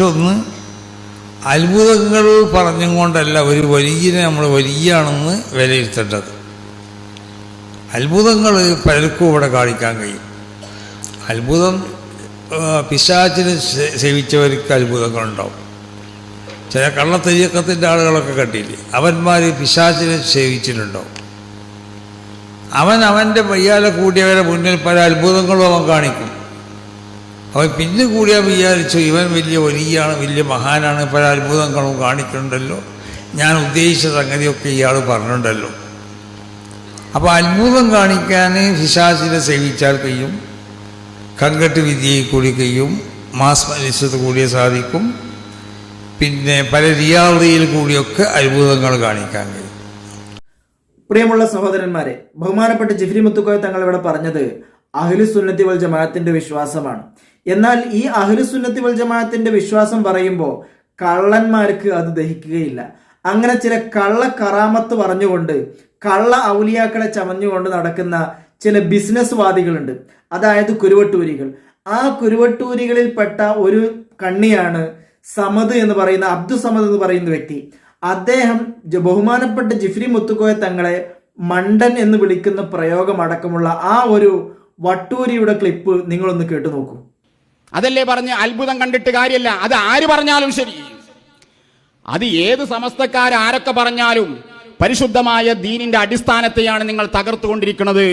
മറ്റൊന്ന് അത്ഭുതങ്ങൾ പറഞ്ഞും കൊണ്ടല്ല ഒരു വലിയനെ നമ്മൾ വലിയാണെന്ന് വിലയിരുത്തേണ്ടത്. അത്ഭുതങ്ങൾ പലർക്കും ഇവിടെ കാണിക്കാൻ കഴിയും. അത്ഭുതം പിശാചിനെ സേവിച്ചവർക്ക് അത്ഭുതങ്ങളുണ്ടാവും. ചില കള്ളത്തെയ്യക്കത്തിന്റെ ആളുകളൊക്കെ കണ്ടില്ലേ അവന്മാർ പിശാചിനെ സേവിച്ചിട്ടുണ്ടാവും. അവൻ അവന്റെ വയ്യാലെ കൂടിയവരെ മുന്നിൽ പല അത്ഭുതങ്ങളും അവൻ കാണിക്കും. അവൻ പിന്നെ കൂടിയാൽ വിചാരിച്ചു ഇവൻ വലിയ വലിയാണ് വലിയ മഹാനാണ് പല അത്ഭുതങ്ങളും കാണിക്കുന്നുണ്ടല്ലോ ഞാൻ ഉദ്ദേശിച്ച സംഗതിയൊക്കെ ഇയാൾ പറഞ്ഞിട്ടുണ്ടല്ലോ അപ്പോൾ അത്ഭുതം കാണിക്കാൻ ഫിശാസിനെ സേവിച്ചാൽ കഴിയും കങ്കട്ട് വിദ്യയിൽ കൂടി കഴിയും മാസ് മനുഷ്യത്ത് കൂടിയ സാധിക്കും. പിന്നെ പല റിയാലിറ്റിയിൽ കൂടിയൊക്കെ അത്ഭുതങ്ങൾ കാണിക്കാൻ കഴിയും. പ്രിയമുള്ള സഹോദരന്മാരെ ബഹുമാനപ്പെട്ട ജിഫ്രി മുത്തുക്കോയ തങ്ങൾ ഇവിടെ പറഞ്ഞത് അഹ്ലു സുന്നത്തി വൽ ജമാഅത്തിന്റെ വിശ്വാസമാണ്. എന്നാൽ ഈ അഹ്ലു സുന്നത്തി വൽ ജമാഅത്തിന്റെ വിശ്വാസം പറയുമ്പോൾ കള്ളന്മാർക്ക് അത് ദഹിക്കുകയില്ല. അങ്ങനെ ചില കള്ള കറാമത്ത് പറഞ്ഞുകൊണ്ട് കള്ള ഔലിയാക്കളെ ചമഞ്ഞുകൊണ്ട് നടക്കുന്ന ചില ബിസിനസ് വാദികളുണ്ട് അതായത് കുരുവട്ടൂരികൾ. ആ കുരുവട്ടൂരികളിൽപ്പെട്ട ഒരു കണ്ണിയാണ് സമദ് എന്ന് പറയുന്ന അബ്ദു സമദ് എന്ന് പറയുന്ന വ്യക്തി. അദ്ദേഹം ബഹുമാനപ്പെട്ട ജിഫ്രി മുത്തുക്കോയ തങ്ങളെ മണ്ടൻ എന്ന് വിളിക്കുന്ന പ്രയോഗമടക്കമുള്ള ആ ഒരു വട്ടൂരിയുടെ ക്ലിപ്പ് നിങ്ങളൊന്ന് കേട്ടു നോക്കൂ. അതല്ലേ പറഞ്ഞ് അത്ഭുതം കണ്ടിട്ട് കാര്യമല്ല അത് ആര് പറഞ്ഞാലും ശരി. അത് ഏത് സമസ്തക്കാർ ആരൊക്കെ പറഞ്ഞാലും പരിശുദ്ധമായ ദീനിന്റെ അടിസ്ഥാനത്തെയാണ് നിങ്ങൾ തകർത്തുകൊണ്ടിരിക്കുന്നത്.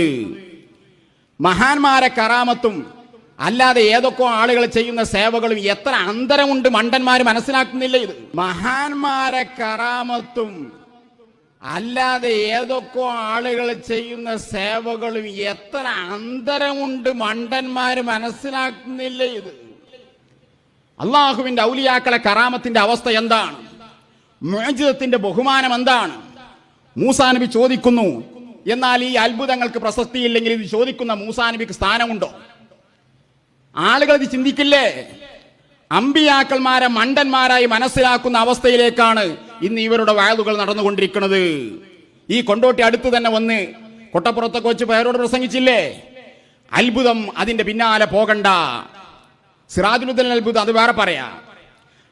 മഹാന്മാരെ കറാമത്തും അല്ലാതെ ഏതൊക്കെ ആളുകൾ ചെയ്യുന്ന സേവകളും എത്ര അന്തരമുണ്ട് മണ്ടന്മാർ മനസ്സിലാക്കുന്നില്ല ഇത്. മഹാന്മാരെ കറാമത്തും അല്ലാതെ ഏതൊക്കെ ആളുകൾ ചെയ്യുന്ന സേവകളും എത്ര അന്തരമുണ്ട് മണ്ടന്മാർ മനസ്സിലാക്കുന്നില്ല ഇത്. അള്ളാഹുവിന്റെ ഔലിയാക്കളെ കറാമത്തിന്റെ അവസ്ഥ എന്താണ്? മോചിതത്തിന്റെ ബഹുമാനം എന്താണ്? മൂസാനബി ചോദിക്കുന്നു. എന്നാൽ ഈ അത്ഭുതങ്ങൾക്ക് പ്രസക്തിയില്ലെങ്കിൽ ഇത് ചോദിക്കുന്ന മൂസാനബിക്ക് സ്ഥാനമുണ്ടോ? ആളുകൾ ഇത് ചിന്തിക്കില്ലേ? അമ്പിയാക്കന്മാരെ മണ്ടന്മാരായി മനസ്സിലാക്കുന്ന അവസ്ഥയിലേക്കാണ് ഇന്ന് ഇവരുടെ വയലുകൾ നടന്നുകൊണ്ടിരിക്കുന്നത്. ഈ കൊണ്ടോട്ടി അടുത്ത് തന്നെ വന്ന് കൊട്ടപ്പുറത്തെ വെച്ച് പേരോട് പ്രസംഗിച്ചില്ലേ? അത്ഭുതം അതിന്റെ പിന്നാലെ പോകണ്ട. സിറാജുലുദ്ദീൻ അത്ഭുതം അത് വേറെ പറയാം.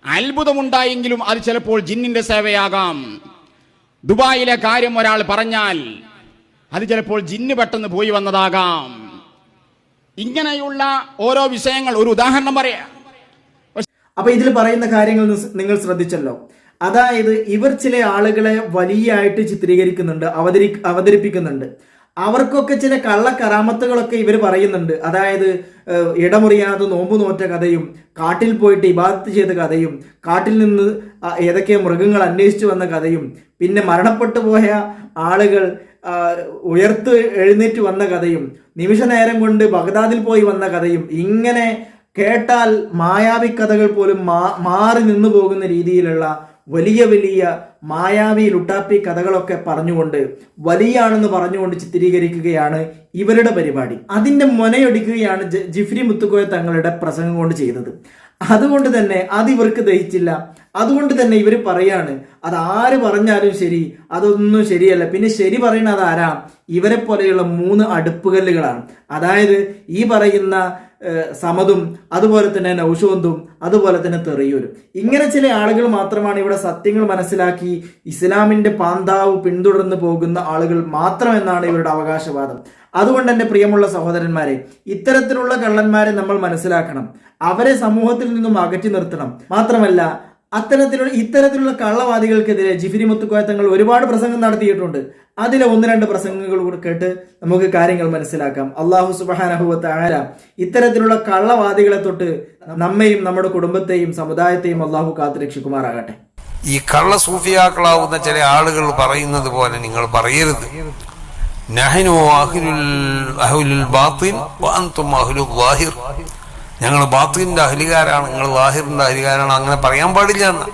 അത്ഭുതമുണ്ടായെങ്കിലും അത് ചിലപ്പോൾ ജിന്നിന്റെ സേവയാകാം. ദുബായിലെ കാര്യം ഒരാൾ പറഞ്ഞാൽ അത് ചിലപ്പോൾ ജിന്ന് പെട്ടെന്ന് പോയി വന്നതാകാം. ഇങ്ങനെയുള്ള ഓരോ വിഷയങ്ങൾ ഒരു ഉദാഹരണം പറയാം. അപ്പൊ ഇതിൽ പറയുന്ന കാര്യങ്ങൾ നിങ്ങൾ ശ്രദ്ധിച്ചല്ലോ. അതായത് ഇവർ ചില ആളുകളെ വലിയായിട്ട് ചിത്രീകരിക്കുന്നുണ്ട് അവതരി അവതരിപ്പിക്കുന്നുണ്ട്. അവർക്കൊക്കെ ചില കള്ള കറാമത്തുകളൊക്കെ ഇവർ പറയുന്നുണ്ട്. അതായത് ഇടമുറിയാതെ നോമ്പ് നോറ്റ കഥയും കാട്ടിൽ പോയിട്ട് ഇബാദത്ത് ചെയ്ത കഥയും കാട്ടിൽ നിന്ന് ഏതൊക്കെ മൃഗങ്ങൾ അന്വേഷിച്ചു വന്ന കഥയും പിന്നെ മരണപ്പെട്ടു പോയ ആളുകൾ ഉയർത്ത് എഴുന്നേറ്റ് വന്ന കഥയും നിമിഷ നേരം കൊണ്ട് ബഗ്ദാദിൽ പോയി വന്ന കഥയും ഇങ്ങനെ കേട്ടാൽ മായാവി കഥകൾ പോലും മാറി നിന്നു പോകുന്ന രീതിയിലുള്ള വലിയ വലിയ മായാവി ലുട്ടാപ്പി കഥകളൊക്കെ പറഞ്ഞുകൊണ്ട് വലിയാണെന്ന് പറഞ്ഞുകൊണ്ട് ചിത്രീകരിക്കുകയാണ് ഇവരുടെ പരിപാടി. അതിന്റെ മുനയൊടിക്കുകയാണ് ജിഫ്രി മുത്തുക്കോയ തങ്ങളുടെ പ്രസംഗം കൊണ്ട് ചെയ്തത്. അതുകൊണ്ട് തന്നെ അത് ഇവർക്ക് ദഹിച്ചില്ല. അതുകൊണ്ട് തന്നെ ഇവർ പറയാണ് അത് ആര് പറഞ്ഞാലും ശരി അതൊന്നും ശരിയല്ല. പിന്നെ ശരി പറയുന്നത് ആരാ? ഇവരെ പോലെയുള്ള മൂന്ന് അടുപ്പുകല്ലുകളാണ്. അതായത് ഈ പറയുന്ന സമതും അതുപോലെ തന്നെ നൌഷോന്തും അതുപോലെ തന്നെ തെറിയൂരും. ഇങ്ങനെ ചില ആളുകൾ മാത്രമാണ് ഇവിടെ സത്യങ്ങൾ മനസ്സിലാക്കി ഇസ്ലാമിന്റെ പാന്താവ് പിന്തുടർന്ന് പോകുന്ന ആളുകൾ മാത്രമെന്നാണ് ഇവരുടെ അവകാശവാദം. അതുകൊണ്ട് എന്റെ പ്രിയമുള്ള സഹോദരന്മാരെ ഇത്തരത്തിലുള്ള കള്ളന്മാരെ നമ്മൾ മനസ്സിലാക്കണം. അവരെ സമൂഹത്തിൽ നിന്നും അകറ്റി നിർത്തണം. മാത്രമല്ല അത്തരത്തിലുള്ള ഇത്തരത്തിലുള്ള കള്ളവാദികൾക്കെതിരെ ജിഫിരി മുത്തുക്കോയ തങ്ങൾ ഒരുപാട് പ്രസംഗം നടത്തിയിട്ടുണ്ട്. അതിലെ ഒന്ന് രണ്ട് പ്രസംഗങ്ങൾ കൂടെ കേട്ട് നമുക്ക് കാര്യങ്ങൾ മനസ്സിലാക്കാം. അള്ളാഹു സുബാനഹുവത്ത് ആര ഇത്തരത്തിലുള്ള കള്ളവാദികളെ തൊട്ട് നമ്മയും നമ്മുടെ കുടുംബത്തെയും സമുദായത്തെയും അള്ളാഹു കാത്തുരക്ഷിക്കുമാറാകട്ടെ ഈ കള്ള സൂഫിയാക്കളാവുന്ന ചില ആളുകൾ പറയുന്നത് പോലെ നിങ്ങൾ പറയരുത്. നഹനു ബാത്തിൻ ഞങ്ങൾ ബാത്തിന്റെ അഹലികാരാണ് നിങ്ങൾ വാഹിറിന്റെ അഹലികാരാണ് അങ്ങനെ പറയാൻ പാടില്ല എന്ന്.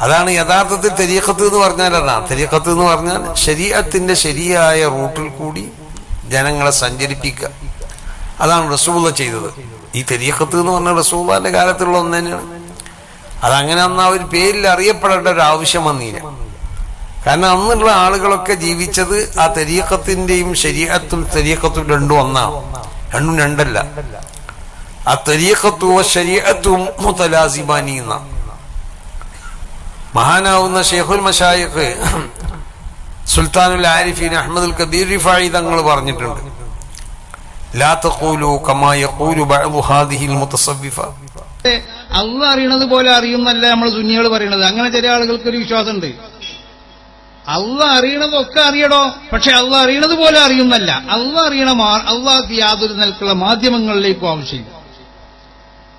അതാണ് യഥാർത്ഥത്തിൽ തെരിയക്കത്ത് എന്ന് പറഞ്ഞാൽ അതാണ് തെരിയക്കത്ത് എന്ന് പറഞ്ഞാൽ ശരീരത്തിന്റെ ശരിയായ റൂട്ടിൽ കൂടി ജനങ്ങളെ സഞ്ചരിപ്പിക്കുക. അതാണ് റസൂള ചെയ്തത്. ഈ തെരിയക്കത്ത് എന്ന് പറഞ്ഞ റസൂള്ളാന്റെ കാലത്തുള്ള ഒന്ന് തന്നെയാണ്. അതങ്ങനെ അന്ന് ആ ഒരു പേരിൽ അറിയപ്പെടേണ്ട ഒരു ആവശ്യം വന്നില്ല. കാരണം അന്നുള്ള ആളുകളൊക്കെ ജീവിച്ചത് ആ തെരീക്കത്തിന്റെയും ശരീരത്തും തെരീക്കത്തും രണ്ടും ഒന്നാണ്. രണ്ടും രണ്ടല്ല. മഹാനാവുന്ന ഷെയ്ഖുൽ മഷായിഖ് സുൽത്താനുൽ ആരിഫീൻ അഹമ്മദുൽ കബീർ റിഫായി തങ്ങൾ പറഞ്ഞിട്ടുണ്ട്. ലാ തഖൂലു കമാ ബഅദു ഹാദിഹിൽ മുതസവ്വിഫ. അറിയണത് പോലെ അറിയുന്നല്ല നമ്മൾ സുന്നികൾ പറയണത്. അങ്ങനെ ചില ആളുകൾക്ക് ഒരു വിശ്വാസമുണ്ട്. അള്ള അറിയണതൊക്കെ അറിയടോ പക്ഷെ അള്ള അറിയണത് പോലെ അറിയുന്നല്ല അള്ള അറിയണ അള്ളാഹ് യാതൊരു നിലക്കുള്ള മാധ്യമങ്ങളിലേക്കും ആവശ്യമില്ല.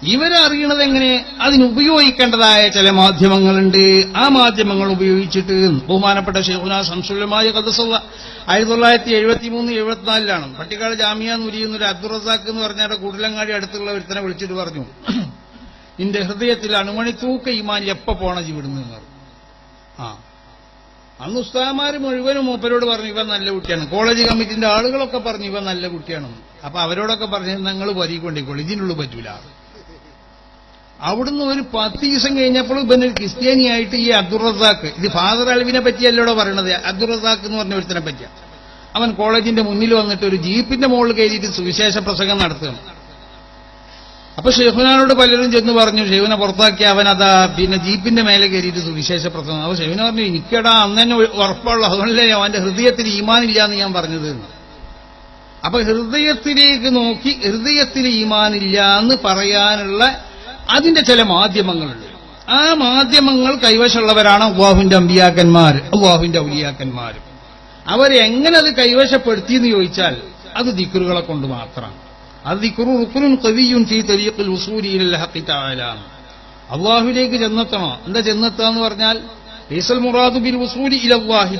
ഇവരറിയണത് എങ്ങനെ അതിന് ഉപയോഗിക്കേണ്ടതായ ചില മാധ്യമങ്ങളുണ്ട്. ആ മാധ്യമങ്ങൾ ഉപയോഗിച്ചിട്ട് ബഹുമാനപ്പെട്ട ഷെയ്ഖുന സംശുലമായ കഥസുള്ള ആയിരത്തി തൊള്ളായിരത്തി എഴുപത്തി മൂന്ന് എഴുപത്തിനാലിലാണ്. പട്ടിക്കാട് ജാമ്യ നുരിയുന്ന ഒരു അബ്ദുൾ റസാഖ് എന്ന് പറഞ്ഞ കൂടലങ്ങാടി അടുത്തുള്ള ഒരുത്തനെ വിളിച്ചിട്ട് പറഞ്ഞു നിന്റെ ഹൃദയത്തിൽ അണുമണി തൂക്ക ഈമാൻ എപ്പോ പോണ വിടുന്നു എന്ന് പറഞ്ഞു. ആ. അന്ന് ഉസ്താമാര് മുഴുവനും മൂപ്പരോട് പറഞ്ഞു ഇവ നല്ല കുട്ടിയാണ്. കോളേജ് കമ്മിറ്റിന്റെ ആളുകളൊക്കെ പറഞ്ഞു ഇവ നല്ല കുട്ടിയാണെന്ന്. അപ്പൊ അവരോടൊക്കെ പറഞ്ഞു നിങ്ങൾ വരിക്കൊണ്ടിക്കോളൂ ഇതിനുള്ളിൽ പറ്റൂല. അവിടുന്ന് ഒരു പത്ത് ദിവസം കഴിഞ്ഞപ്പോൾ ഇവന് ക്രിസ്ത്യാനിയായിട്ട് ഈ അബ്ദുൾ റസാഖ് ഇത് ഫാദർ അലവിനെ പറ്റിയല്ലോടോ പറയണത്? അബ്ദുൾ റസാഖ് എന്ന് പറഞ്ഞ ഒരുത്തനെ പറ്റിയ. അവൻ കോളേജിന്റെ മുന്നിൽ വന്നിട്ട് ഒരു ജീപ്പിന്റെ മുകളിൽ കയറിയിട്ട് സുവിശേഷ പ്രസംഗം നടത്തുകയാണ്. അപ്പൊ ഷെഹുനാനോട് പലരും ചെന്ന് പറഞ്ഞു ഷെഹുനെ പുറത്താക്കി അവൻ അതാ പിന്നെ ജീപ്പിന്റെ മേലെ കയറിയിട്ട് സുവിശേഷ പ്രസംഗം. അപ്പൊ ഷെഹുന പറഞ്ഞു എനിക്കടാ അന്ന് തന്നെ ഉറപ്പുള്ള അതുകൊണ്ടല്ലേ അവന്റെ ഹൃദയത്തിൽ ഈമാനില്ല എന്ന് ഞാൻ പറഞ്ഞത്. അപ്പൊ ഹൃദയത്തിലേക്ക് നോക്കി ഹൃദയത്തിൽ ഈമാനില്ല എന്ന് പറയാനുള്ള അതിന്റെ ചില മാധ്യമങ്ങളുണ്ട്. ആ മാധ്യമങ്ങൾ കൈവശമുള്ളവരാണ് അള്ളാഹുവിന്റെ അമ്പിയാക്കന്മാർ അള്ളാഹുവിന്റെ ഔലിയാക്കന്മാർ. അവരെങ്ങനെ അത് കൈവശപ്പെടുത്തി എന്ന് ചോദിച്ചാൽ അത് ദിക്കറുകളെ കൊണ്ട് മാത്രമാണ്. അത് ദിക്കറു റുക്കുനും കവിയും ഫീ തരീഖിൽ ഉസൂരിയിലാണ് അള്ളാഹുവിലേക്ക് ചെന്നെത്തണോ? എന്താ ചെന്നെത്തുക എന്ന് പറഞ്ഞാൽ ലൈസൽ മുറാദു ബിൽ ഉസൂലി ഇലല്ലാഹി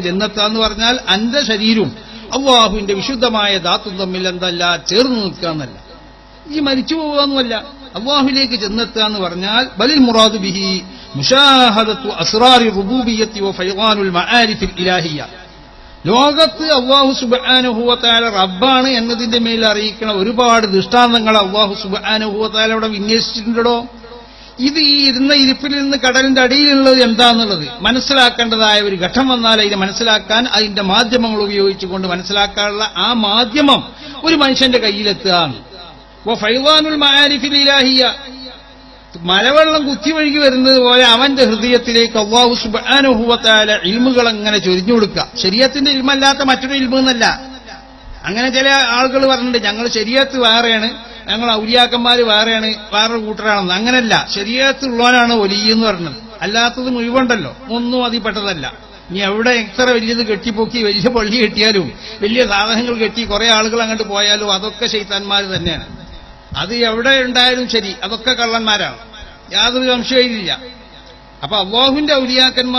ചെന്നെത്തുക എന്ന് പറഞ്ഞാൽ അന്റെ ശരീരവും അള്ളാഹുവിന്റെ വിശുദ്ധമായ ദാത്തും തമ്മിൽ എന്തല്ല ചേർന്ന് നിൽക്കാന്നല്ല ഈ മരിച്ചു പോവുകയെന്നുമല്ല അള്ളാഹുലേക്ക് ചെന്നെത്തുക എന്ന് പറഞ്ഞാൽ ബലിൽ മുറാദു ബിഹി മുഷാഹദത്തു അസ്റാരി റുബൂബിയത്തി വ ഇലാഹിയ. ലോകത്ത് അള്ളാഹു സുബാനുഭൂവത്തായ റബ്ബാണ് എന്നതിന്റെ മേൽ അറിയിക്കണ ഒരുപാട് ദൃഷ്ടാന്തങ്ങൾ അള്ളാഹു സുബാനുഭൂവത്തായ അവിടെ വിന്യസിച്ചിട്ടുണ്ടോ? ഇത് ഈ ഇരുന്ന ഇരിപ്പിൽ നിന്ന് കടലിന്റെ അടിയിലുള്ളത് എന്താന്നുള്ളത് മനസ്സിലാക്കേണ്ടതായ ഒരു ഘട്ടം വന്നാൽ അതിനെ മനസ്സിലാക്കാൻ അതിന്റെ മാധ്യമങ്ങൾ ഉപയോഗിച്ചുകൊണ്ട് മനസ്സിലാക്കാനുള്ള ആ മാധ്യമം ഒരു മനുഷ്യന്റെ കയ്യിലെത്തുകയാണ്. ഫൈവാനുൽ മആരിഫിൽ ഇലാഹിയ. മലവെള്ളം കുത്തിവഴുകി വരുന്നത് പോലെ അവന്റെ ഹൃദയത്തിലേക്ക് അള്ളാഹു ഇൽമുകൾ അങ്ങനെ ചൊരിഞ്ഞു കൊടുക്കുക. ശരീരത്തിന്റെ ഇൽമല്ലാത്ത മറ്റൊരു ഇൽമ എന്നല്ല അങ്ങനെ ചില ആളുകൾ പറഞ്ഞിട്ടുണ്ട് ഞങ്ങൾ ശരീരത്ത് വേറെയാണ് ഞങ്ങൾ ഔര്യാക്കന്മാർ വേറെയാണ് വേറൊരു കൂട്ടരാണെന്ന്. അങ്ങനല്ല. ശരീരത്തുള്ളവനാണ് ഒലിയെന്ന് പറഞ്ഞത്. അല്ലാത്തത് മുഴുവണ്ടല്ലോ. ഒന്നും അതിൽപ്പെട്ടതല്ല ഇനി എവിടെ എത്ര വലിയത് കെട്ടിപ്പൊക്കി വലിയ പള്ളി കെട്ടിയാലും വലിയ സാധനങ്ങൾ കെട്ടി കുറെ ആളുകൾ അങ്ങോട്ട് പോയാലും അതൊക്കെ ശൈത്താന്മാർ തന്നെയാണ്. അത് എവിടെ ഉണ്ടായാലും ശരി. അതൊക്കെ കള്ളന്മാരാണ്. യാതൊരു സംശയമില്ല അപ്പൊ അള്ളാഹുവിന്റെ ഔലിയാക്കന്മാർ